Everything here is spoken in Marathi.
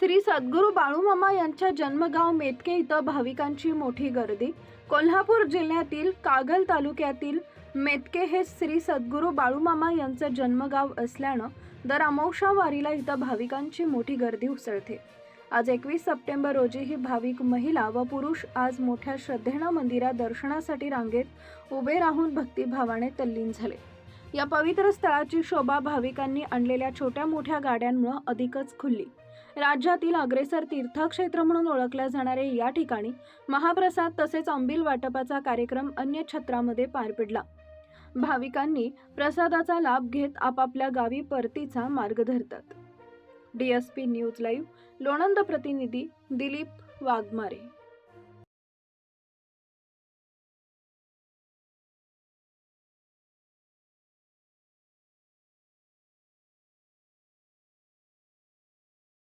श्री सद्गुरू बाळूमामा यांच्या जन्मगाव मेतके इथं भाविकांची मोठी गर्दी. कोल्हापूर जिल्ह्यातील कागल तालुक्यातील मेतके हे श्री सद्गुरू बाळूमामा यांचं जन्मगाव असल्यानं दर अमावशा वारीला इथं भाविकांची मोठी गर्दी उसळते. आज एकवीस सप्टेंबर रोजी ही भाविक महिला व पुरुष आज मोठ्या श्रद्धेनं मंदिरात दर्शनासाठी रांगेत उभे राहून भक्तिभावाने तल्लीन झाले. या पवित्र स्थळाची शोभा भाविकांनी आणलेल्या छोट्या मोठ्या गाड्यांमुळे अधिकच खुलली. राज्यातील अग्रेसर तीर्थक्षेत्र म्हणून ओळखल्या जाणारे या ठिकाणी महाप्रसाद तसेच अंबिल वाटपाचा कार्यक्रम अन्य छत्रामध्ये पार पडला. भाविकांनी प्रसादाचा लाभ घेत आपापल्या गावी परतीचा मार्ग धरतात. डीएसपी न्यूज लाईव्ह लोणंद प्रतिनिधी दिलीप वाघमारे.